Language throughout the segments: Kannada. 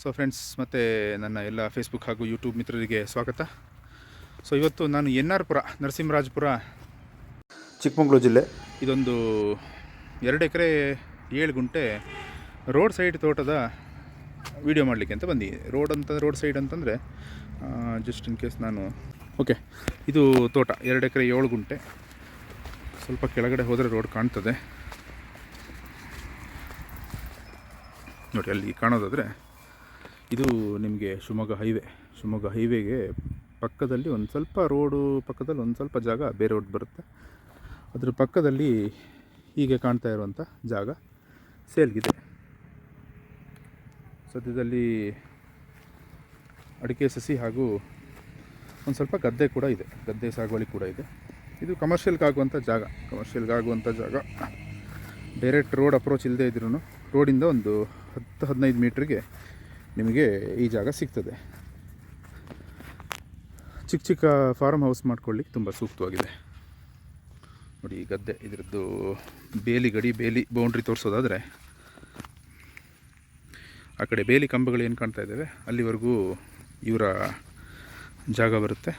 ಸೊ ಫ್ರೆಂಡ್ಸ್ ಮತ್ತು ನನ್ನ ಎಲ್ಲ ಫೇಸ್ಬುಕ್ ಹಾಗೂ ಯೂಟ್ಯೂಬ್ ಮಿತ್ರರಿಗೆ ಸ್ವಾಗತ. ಸೊ ಇವತ್ತು ನಾನು ಎನ್ ಆರ್ ಪುರ, ನರಸಿಂಹರಾಜಪುರ, ಚಿಕ್ಕಮಗಳೂರು ಜಿಲ್ಲೆ. ಇದೊಂದು ಎರಡು ಎಕರೆ ಏಳು ಗುಂಟೆ ರೋಡ್ ಸೈಡ್ ತೋಟದ ವಿಡಿಯೋ ಮಾಡಲಿಕ್ಕೆ ಅಂತ ಬಂದಿ ರೋಡ್ ಅಂತ ರೋಡ್ ಸೈಡ್ ಅಂತಂದರೆ ಜಸ್ಟ್ ಇನ್ ಕೇಸ್ ನಾನು ಓಕೆ ಇದು ತೋಟ, ಎರಡು ಎಕರೆ ಏಳು ಗುಂಟೆ. ಸ್ವಲ್ಪ ಕೆಳಗಡೆ ಹೋದರೆ ರೋಡ್ ಕಾಣ್ತದೆ. ನೋಡಿ, ಅಲ್ಲಿ ಕಾಣೋದಾದರೆ ಇದು ನಿಮಗೆ ಶಿವಮೊಗ್ಗ ಹೈವೇ. ಶಿವಮೊಗ್ಗ ಹೈವೇಗೆ ಪಕ್ಕದಲ್ಲಿ ಒಂದು ಸ್ವಲ್ಪ ರೋಡು, ಪಕ್ಕದಲ್ಲಿ ಒಂದು ಸ್ವಲ್ಪ ಜಾಗ ಬೇರೆ ರೋಡ್ ಬರುತ್ತೆ. ಅದ್ರ ಪಕ್ಕದಲ್ಲಿ ಹೀಗೆ ಕಾಣ್ತಾ ಇರುವಂಥ ಜಾಗ ಸೇಲ್ಗಿದೆ. ಸದ್ಯದಲ್ಲಿ ಅಡಿಕೆ, ಸಸಿ ಹಾಗೂ ಒಂದು ಸ್ವಲ್ಪ ಗದ್ದೆ ಕೂಡ ಇದೆ. ಗದ್ದೆ ಸಾಗುವಳಿ ಕೂಡ ಇದೆ. ಇದು ಕಮರ್ಷಿಯಲ್ಗೆ ಆಗುವಂಥ ಜಾಗ. ಕಮರ್ಷಿಯಲ್ಗೆ ಆಗುವಂಥ ಜಾಗ. ಡೈರೆಕ್ಟ್ ರೋಡ್ ಅಪ್ರೋಚ್ ಇಲ್ಲದೆ ಇದ್ರೂ ರೋಡಿಂದ ಒಂದು ಹತ್ತು, ಹದಿನೈದು ಮೀಟ್ರಿಗೆ ನಿಮಗೆ ಈ ಜಾಗ ಸಿಗ್ತದೆ. ಚಿಕ್ಕ ಚಿಕ್ಕ ಫಾರ್ಮ್ ಹೌಸ್ ಮಾಡ್ಕೊಳ್ಳಿಕ್ಕೆ ತುಂಬ ಸೂಕ್ತವಾಗಿದೆ. ನೋಡಿ, ಈ ಗದ್ದೆ, ಇದರದ್ದು ಬೇಲಿ ಗಡಿ, ಬೇಲಿ ಬೌಂಡ್ರಿ ತೋರಿಸೋದಾದರೆ ಆ ಕಡೆ ಬೇಲಿ ಕಂಬಗಳು ಏನು ಕಾಣ್ತಾ ಇದ್ದಾವೆ, ಅಲ್ಲಿವರೆಗೂ ಇವರ ಜಾಗ ಬರುತ್ತೆ.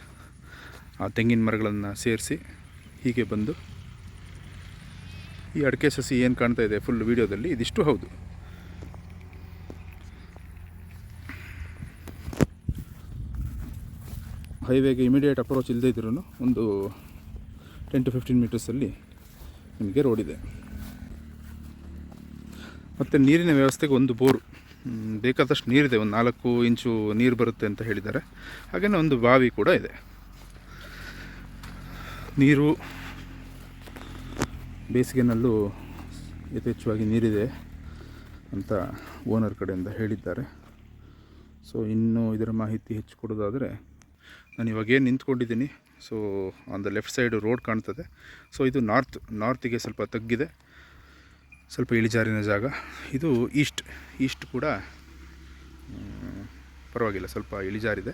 ಆ ತೆಂಗಿನ ಮರಗಳನ್ನು ಸೇರಿಸಿ ಹೀಗೆ ಬಂದು ಈ ಅಡಿಕೆ ಸಸಿ ಏನು ಕಾಣ್ತಾ ಇದೆ ಫುಲ್ ವೀಡಿಯೋದಲ್ಲಿ ಇದಿಷ್ಟು ಹೌದು. ಹೈವೇಗೆ ಇಮಿಡಿಯೇಟ್ ಅಪ್ರೋಚ್ ಇಲ್ಲದೇ ಇದ್ರೂ ಒಂದು ಟೆನ್ ಟು ಫಿಫ್ಟೀನ್ ಮೀಟರ್ಸಲ್ಲಿ ನಿಮಗೆ ರೋಡ್ ಇದೆ. ಮತ್ತು ನೀರಿನ ವ್ಯವಸ್ಥೆಗೆ ಒಂದು ಬೋರು. ಬೇಕಾದಷ್ಟು ನೀರಿದೆ. ಒಂದು ನಾಲ್ಕು ಇಂಚು ನೀರು ಬರುತ್ತೆ ಅಂತ ಹೇಳಿದ್ದಾರೆ. ಹಾಗೆಯೇ ಒಂದು ಬಾವಿ ಕೂಡ ಇದೆ. ನೀರು ಬೇಸಿಗೆನಲ್ಲೂ ಯಥೇಚ್ಛವಾಗಿ ನೀರಿದೆ ಅಂತ ಓನರ್ ಕಡೆಯಿಂದ ಹೇಳಿದ್ದಾರೆ. ಸೊ ಇನ್ನೂ ಇದರ ಮಾಹಿತಿ ಹೆಚ್ಚು ಕೊಡೋದಾದರೆ ನಾನು ಇವಾಗೇನು ನಿಂತ್ಕೊಂಡಿದ್ದೀನಿ so on the left side road ಕಾಣ್ತದೆ. ಸೊ ಇದು ನಾರ್ತ್ ನಾರ್ತಿಗೆ ಸ್ವಲ್ಪ ತಗ್ಗಿದೆ. ಸ್ವಲ್ಪ ಇಳಿಜಾರಿನ ಜಾಗ. ಇದು ಈಸ್ಟ್ ಈಸ್ಟ್ ಕೂಡ ಪರವಾಗಿಲ್ಲ, ಸ್ವಲ್ಪ ಇಳಿಜಾರಿದೆ.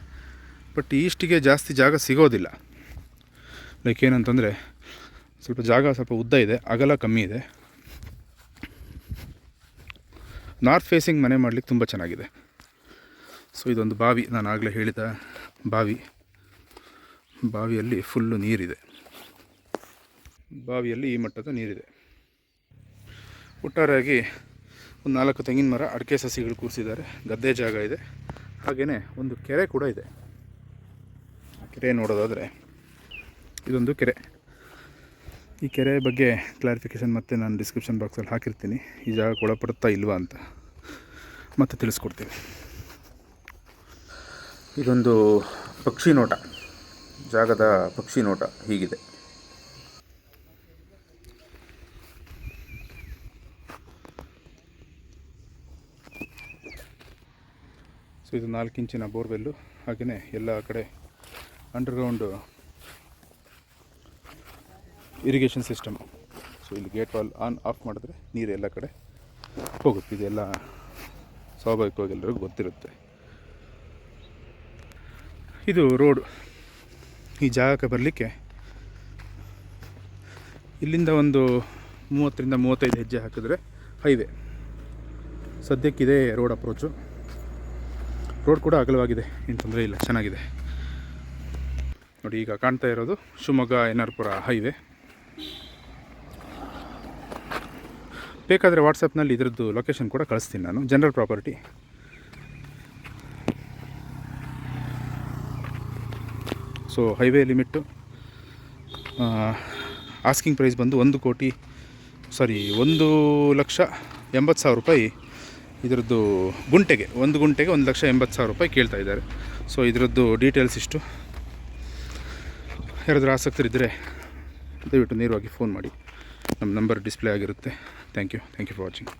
ಬಟ್ ಈಸ್ಟಿಗೆ ಜಾಸ್ತಿ ಜಾಗ ಸಿಗೋದಿಲ್ಲ. ಲೈಕ್ ಏನಂತಂದರೆ, ಸ್ವಲ್ಪ ಜಾಗ ಸ್ವಲ್ಪ ಉದ್ದ ಇದೆ, ಅಗಲ ಕಮ್ಮಿ ಇದೆ. ನಾರ್ತ್ ಫೇಸಿಂಗ್ ಮನೆ ಮಾಡಲಿಕ್ಕೆ ತುಂಬ ಚೆನ್ನಾಗಿದೆ. ಸೊ ಇದೊಂದು ಬಾವಿ, ನಾನು ಆಗಲೇ ಹೇಳಿದ ಬಾವಿ. ಬಾವಿಯಲ್ಲಿ ಫುಲ್ಲು ನೀರಿದೆ. ಬಾವಿಯಲ್ಲಿ ಈ ಮಟ್ಟದ ನೀರಿದೆ. ಒಟ್ಟಾರೆಯಾಗಿ ಒಂದು ನಾಲ್ಕು ತೆಂಗಿನ ಮರ, ಅಡಿಕೆ ಸಸಿಗಳು ಕೂರಿಸಿದ್ದಾರೆ. ಗದ್ದೆ ಜಾಗ ಇದೆ. ಹಾಗೆಯೇ ಒಂದು ಕೆರೆ ಕೂಡ ಇದೆ. ಕೆರೆ ನೋಡೋದಾದರೆ ಇದೊಂದು ಕೆರೆ. ಈ ಕೆರೆ ಬಗ್ಗೆ ಕ್ಲಾರಿಫಿಕೇಷನ್ ಮತ್ತೆ ನಾನು ಡಿಸ್ಕ್ರಿಪ್ಷನ್ ಬಾಕ್ಸಲ್ಲಿ ಹಾಕಿರ್ತೀನಿ. ಈ ಜಾಗಕ್ಕೆ ಒಳಪಡುತ್ತಾ ಇಲ್ವಾ ಅಂತ ಮತ್ತೆ ತಿಳಿಸ್ಕೊಡ್ತೀನಿ. ಇದೊಂದು ಪಕ್ಷಿ ನೋಟ. ಜಾಗದ ಪಕ್ಷಿ ನೋಟ ಹೀಗಿದೆ. ಸೊ ಇದು ನಾಲ್ಕು ಇಂಚಿನ ಬೋರ್ವೆಲ್ಲು. ಹಾಗೆಯೇ ಎಲ್ಲ ಕಡೆ ಅಂಡರ್ಗ್ರೌಂಡು ಇರಿಗೇಷನ್ ಸಿಸ್ಟಮ್ ಸೊ ಇಲ್ಲಿ ಗೇಟ್ ವಾಲ್ ಆನ್ ಆಫ್ ಮಾಡಿದ್ರೆ ನೀರು ಎಲ್ಲ ಕಡೆ ಹೋಗುತ್ತೆ. ಇದೆಲ್ಲ ಸ್ವಾಭಾವಿಕವಾಗಿ ಎಲ್ಲರಿಗೂ ಗೊತ್ತಿರುತ್ತೆ. ಇದು ರೋಡು. ಈ ಜಾಗಕ್ಕೆ ಬರಲಿಕ್ಕೆ ಇಲ್ಲಿಂದ ಒಂದು ಮೂವತ್ತರಿಂದ ಮೂವತ್ತೈದು ಹೆಜ್ಜೆ ಹಾಕಿದ್ರೆ ಹೈವೇ. ಸದ್ಯಕ್ಕಿದೆ ರೋಡ್ ಅಪ್ರೋಚು. ರೋಡ್ ಕೂಡ ಅಗಲವಾಗಿದೆ, ಏನು ತೊಂದರೆ ಇಲ್ಲ, ಚೆನ್ನಾಗಿದೆ. ನೋಡಿ, ಈಗ ಕಾಣ್ತಾ ಇರೋದು ಶಿವಮೊಗ್ಗ ಎನ್ ಪುರ ಹೈವೇ. ಬೇಕಾದರೆ ವಾಟ್ಸಪ್ನಲ್ಲಿ ಇದರದ್ದು ಲೊಕೇಶನ್ ಕೂಡ ಕಳಿಸ್ತೀನಿ ನಾನು general property so highway limit asking price ಬಂದು ಒಂದು ಕೋಟಿ ಸಾರಿ ಒಂದು ಲಕ್ಷ ಎಂಬತ್ತು ಸಾವಿರ ರೂಪಾಯಿ ಇದರದ್ದು ಗುಂಟೆಗೆ, ಒಂದು ಗುಂಟೆಗೆ ಒಂದು ಲಕ್ಷ ಎಂಬತ್ತು ಸಾವಿರ ರೂಪಾಯಿ ಕೇಳ್ತಾ ಇದ್ದಾರೆ. ಸೊ ಇದರದ್ದು ಡೀಟೇಲ್ಸ್ ಇಷ್ಟು. ಯಾರಾದರೂ ಆಸಕ್ತರಿದ್ದರೆ ದಯವಿಟ್ಟು ನೇರವಾಗಿ ಫೋನ್ ಮಾಡಿ. ನಮ್ಮ ನಂಬರ್ ಡಿಸ್ಪ್ಲೇ ಆಗಿರುತ್ತೆ. Thank you thank you for watching